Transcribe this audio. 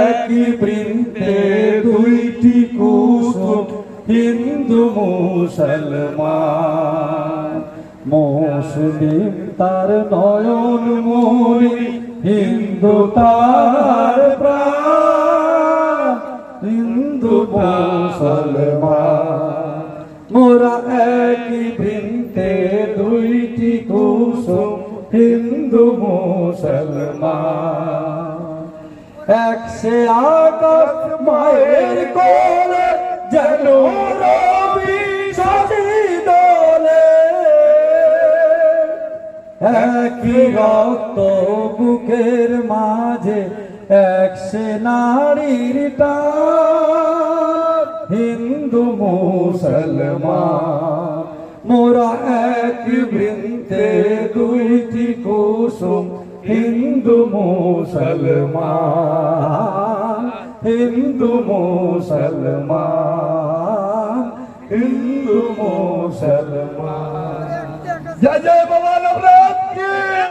একই বৃন্তে দুইটি কুসুম, হিন্দু, মুসলমান। মুসলিম তার নয়ন মনি, হিন্দু তার প্রাণ, হিন্দু মুসলমান। মোরা একই বৃন্তে দুইটি কুসুম, হিন্দু, মুসলমান। এক সে আকাশ মায়ের কোলে, যেন রবি সাজি দোলে একই রক্ত বুকের মাঝে এক সে নারীর টান। হিন্দু, মুসলমান, মোরা এক বৃন্তে দুইটি কুসুম হিন্দু মুসলমান হিন্দু মুসলমান হিন্দু মুসলমান জয় জয় বাবা